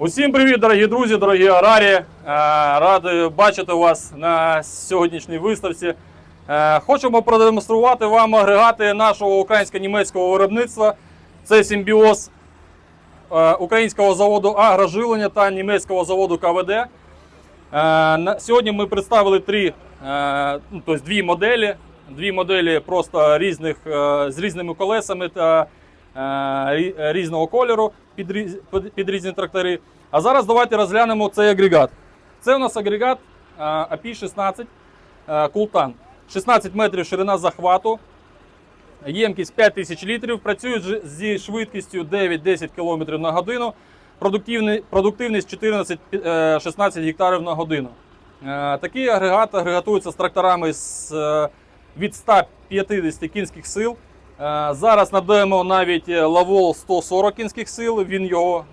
Усім привіт, дорогі друзі, дорогі аграрії. Е, Радий бачити вас на сьогоднішній виставці. Е, Хочемо продемонструвати вам агрегати нашого українсько-німецького виробництва. Це симбіоз е, українського заводу агроживлення та німецького заводу КВД. Сьогодні ми представили три, ну, тобто дві моделі. Дві моделі просто різних, з різними колесами та різного кольору під, різ- під- під різні трактори. А зараз давайте розглянемо цей агрегат. Це у нас агрегат е, API-16 е, Култан. 16 метрів ширина захвату, ємкість 5000 літрів, працюють зі швидкістю 9-10 км на годину, продуктивність 14-16 гектарів на годину. Е, Такий агрегат агрегатується з тракторами е, від 150 кінських сил. Е, Зараз надаємо навіть е, Лавол 140 кінських сил, він його